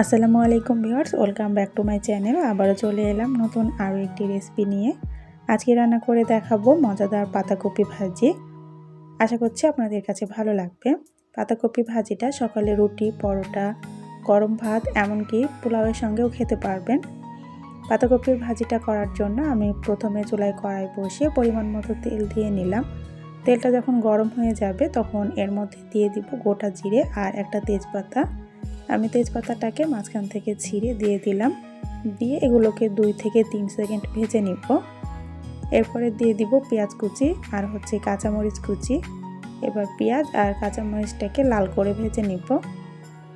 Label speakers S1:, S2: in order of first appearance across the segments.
S1: আসসালামু আলাইকুম viewers, welcome back to my channel. আবারও চলে এলাম নতুন আরও একটি রেসিপি নিয়ে। আজকে রান্না করে দেখাবো মজাদার পাতাকপি ভাজি। আশা করছি আপনাদের কাছে ভালো লাগবে। পাতাকপি ভাজিটা সকালে রুটি, পরোটা, গরম ভাত, এমনকি পোলাওয়ের সঙ্গেও খেতে পারবেন। পাতাকপির ভাজিটা করার জন্য আমি প্রথমে চুলায় কড়াই বসিয়ে পরিমাণ মতো তেল দিয়ে নিলাম। তেলটা যখন গরম হয়ে যাবে তখন এর মধ্যে দিয়ে দিব গোটা জিরে আর একটা তেজপাতা। আমি তেজপাতাটাকে মাঝখান থেকে ছিঁড়ে দিয়ে দিলাম। দিয়ে এগুলোকে দুই থেকে তিন সেকেন্ড ভেজে নিব। এরপরে দিয়ে দিব পেঁয়াজ কুচি আর হচ্ছে কাঁচামরিচ কুচি। এবার পেঁয়াজ আর কাঁচামরিচটাকে লাল করে ভেজে নিব।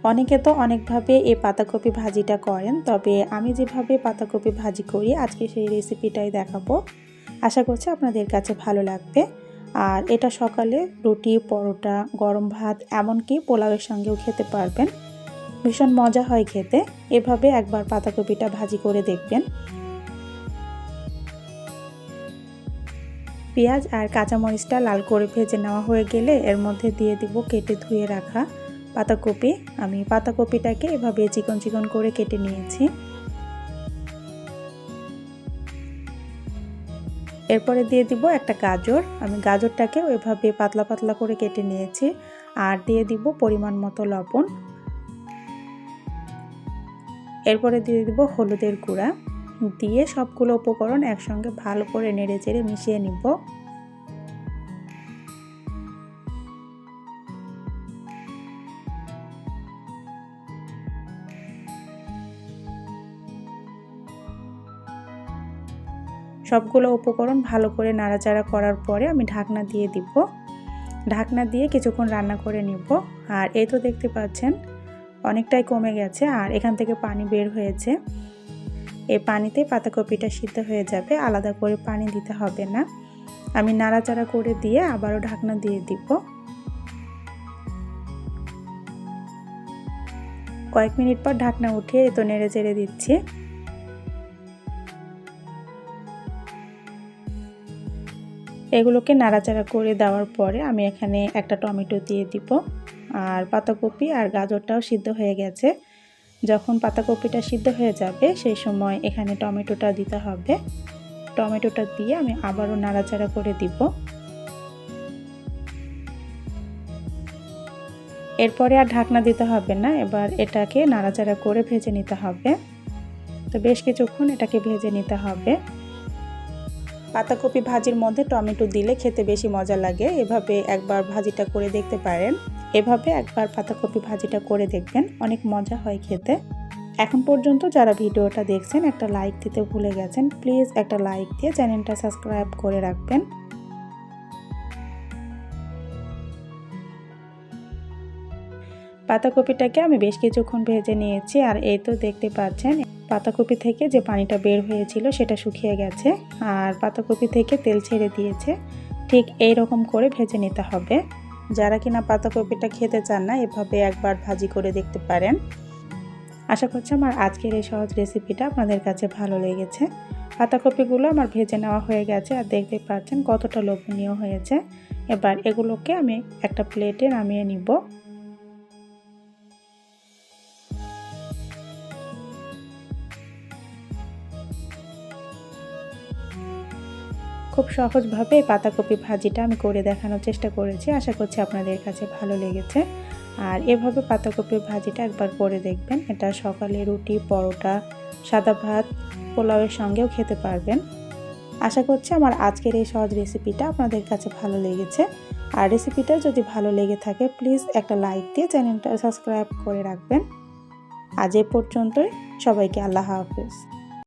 S1: অনেকে তো অনেকভাবে এই পাতাকপি ভাজিটা করেন, তবে আমি যেভাবে পাতাকপি ভাজি করি, আজকে সেই রেসিপিটাই দেখাবো। আশা করছি আপনাদের কাছে ভালো লাগবে। আর এটা সকালে রুটি, পরোটা, গরম ভাত, এমনকি পোলাওয়ের সঙ্গেও খেতে পারবেন। ভীষণ মজা হয় খেতে। এভাবে একবার পাতাকপিটা ভাজি করে দেখবেন। পেঁয়াজ আর কাঁচামরিচটা লাল করে ভেজে নেওয়া হয়ে গেলে এর মধ্যে দিয়ে দিব কেটে ধুয়ে রাখা পাতাকপি। আমি পাতাকপিটাকে এভাবে চিকন চিকন করে কেটে নিয়েছি। এরপরে দিয়ে দিব একটা গাজর। আমি গাজরটাকে এভাবে পাতলা পাতলা করে কেটে নিয়েছি। আর দিয়ে দিব পরিমাণ মতো লবণ। এরপরে দিয়ে দিব হলুদের গুঁড়া। দিয়ে সবগুলো উপকরণ একসঙ্গে ভালো করে নেড়ে চেড়ে মিশিয়ে নিব। সবগুলো উপকরণ ভালো করে নাড়াচাড়া করার পরে আমি ঢাকনা দিয়ে দিব। ঢাকনা দিয়ে কিছুক্ষণ রান্না করে নিব। আর এই তো দেখতে পাচ্ছেন অনেকটাই কমে গেছে আর এখান থেকে পানি বের হয়েছে। এই পানিতে পাতাকপিটা সিদ্ধ হয়ে যাবে, আলাদা করে পানি দিতে হবে না। আমি নাড়াচাড়া করে দিয়ে আবারও ঢাকনা দিয়ে দিব। কয়েক মিনিট পর ঢাকনা উঠিয়ে তো নেড়ে চেড়ে দিচ্ছি। এগুলোকে নাড়াচাড়া করে দেওয়ার পরে আমি এখানে একটা টমেটো দিয়ে দিব। আর পাতাকপি আর গাজরটাও সিদ্ধ হয়ে গেছে। যখন পাতাকপিটা সিদ্ধ হয়ে যাবে, সেই সময় এখানে টমেটোটা দিতে হবে। টমেটোটা দিয়ে আমি আবারও নাড়াচাড়া করে দিব। এরপরে আর ঢাকনা দিতে হবে না, এবার এটাকে নাড়াচাড়া করে ভেজে নিতে হবে। তো বেশ কিছুক্ষণ এটাকে ভেজে নিতে হবে। পাতাকপি ভাজির মধ্যে টমেটো দিলে খেতে বেশি মজা লাগে। এভাবে একবার ভাজিটা করে দেখতে পারেন। এভাবে একবার পাতাকপি ভাজিটা করে দেখবেন, অনেক মজা হয় খেতে। এখন পর্যন্ত যারা ভিডিওটা দেখছেন, একটা লাইক দিতে ভুলে গেছেন, প্লিজ একটা লাইক দিয়ে চ্যানেলটা সাবস্ক্রাইব করে রাখবেন। পাতাকপিটাকে আমি বেশ কিছুক্ষণ ভেজে নিয়েছি আর এই তো দেখতে পাচ্ছেন, পাতাকপি থেকে যে পানিটা বের হয়েছিল সেটা শুকিয়ে গেছে আর পাতাকপি থেকে তেল ছেড়ে দিয়েছে। ঠিক এই রকম করে ভেজে নিতে হবে। যারা কিনা পাতাকপিটা খেতে চান না, এভাবে একবার ভাজি করে দেখতে পারেন। আশা করছি আমার আজকের এই সহজ রেসিপিটা আপনাদের কাছে ভালো লেগেছে। পাতাকপিগুলো আমার ভেজে নেওয়া হয়ে গেছে আর দেখতে পাচ্ছেন কতটা লোভনীয় হয়েছে। এবার এগুলোকে আমি একটা প্লেটে নামিয়ে নিব। খুব সহজভাবে পাতাকপি ভাজিটা আমি করে দেখানোর চেষ্টা করেছি। আশা করছি আপনাদের কাছে ভালো লেগেছে। আর এভাবে পাতাকপির ভাজিটা একবার করে দেখবেন। এটা সকালে রুটি, পরোটা, সাদা ভাত, পোলাওয়ের সঙ্গেও খেতে পারবেন। আশা করছি আমার আজকের এই সহজ রেসিপিটা আপনাদের কাছে ভালো লেগেছে। আর রেসিপিটা যদি ভালো লেগে থাকে, প্লিজ একটা লাইক দিয়ে চ্যানেলটা সাবস্ক্রাইব করে রাখবেন। আজ এ পর্যন্তই। সবাইকে আল্লাহ হাফেজ।